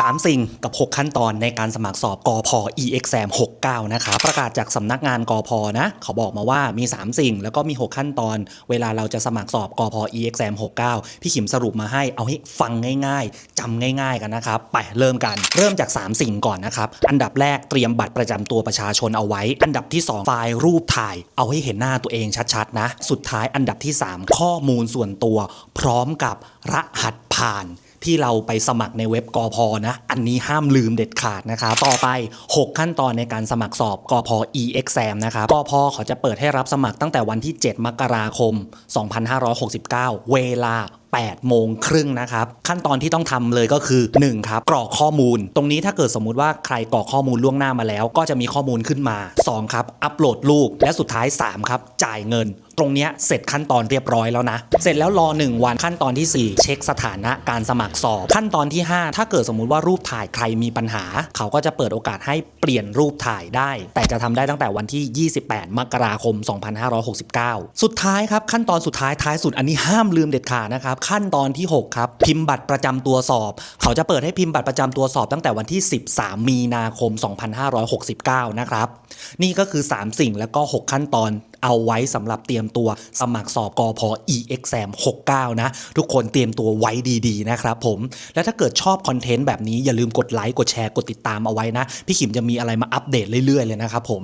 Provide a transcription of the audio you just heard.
3 สิ่งกับ 6 ขั้นตอนในการสมัครสอบกอพ e-exam 69 นะคะ ประกาศจากสำนักงานกอพนะ เขาบอกมาว่ามี 3 สิ่ง แล้วก็มี 6 ขั้นตอน เวลาเราจะสมัครสอบกอพ e-exam 69 พี่ขิมสรุปมาให้เอาให้ฟังง่ายๆจำง่าย ๆ กันนะครับ ไปเริ่มกัน เริ่มจาก 3 สิ่งก่อนนะครับ อันดับแรกเตรียมบัตรประจำตัวประชาชนเอาไว้ อันดับที่ 2 ไฟล์รูปถ่าย เอาให้เห็นหน้าตัวเองชัดๆนะ สุดท้ายอันดับที่ 3 ข้อมูลส่วนตัว พร้อมกับรหัสผ่าน ที่เราไปสมัครในเว็บกอพนะ อันนี้ห้ามลืมเด็ดขาดนะคะ ต่อไป 6 ขั้นตอนในการสมัครสอบกอพ e-exam นะครับกอพเขาจะเปิดให้รับสมัครตั้งแต่วันที่ 7 มกราคม 2569 เวลา8โมงครึ่งนะครับ ขั้นตอนที่ต้องทำเลยก็คือ 1 ครับ กรอกข้อมูล ตรงนี้ถ้าเกิดสมมุติว่าใครกรอกข้อมูลล่วงหน้ามาแล้ว ก็จะมีข้อมูลขึ้นมา 2 ครับ อัปโหลดรูป และสุดท้าย 3 ครับ จ่ายเงิน ตรงเนี้ยเสร็จขั้นตอนเรียบร้อยแล้วนะ เสร็จแล้วรอ 1 วันขั้นตอนที่ 4 เช็คสถานะการสมัครสอบ ขั้นตอนที่ 5 ถ้าเกิดสมมุติว่ารูปถ่ายใครมีปัญหา เขาก็จะเปิดโอกาสให้เปลี่ยนรูปถ่ายได้ แต่จะทำได้ตั้งแต่วันที่ 28 มกราคม 2569 สุดท้ายครับขั้นตอนสุดท้ายท้ายสุดอันนี้ห้ามลืมเด็ดขาดนะครับขั้นตอนที่ 6 ครับ พิมพ์บัตรประจำตัวสอบ เขาจะเปิดให้พิมพ์บัตรประจำตัวสอบตั้งแต่วันที่ 13 มีนาคม 2569 นะครับนี่ก็คือ 3 สิ่งแล้วก็ 6 ขั้นตอน เอาไว้สำหรับเตรียมตัวสมัครสอบกอพ e-exam 69 นะ ทุกคนเตรียมตัวไว้ดีๆ นะครับผม และถ้าเกิดชอบคอนเทนต์แบบนี้อย่าลืมกดไลค์กดแชร์กดติดตามเอาไว้นะ พี่ขิมจะมีอะไรมาอัปเดตเรื่อยๆ เลยนะครับผม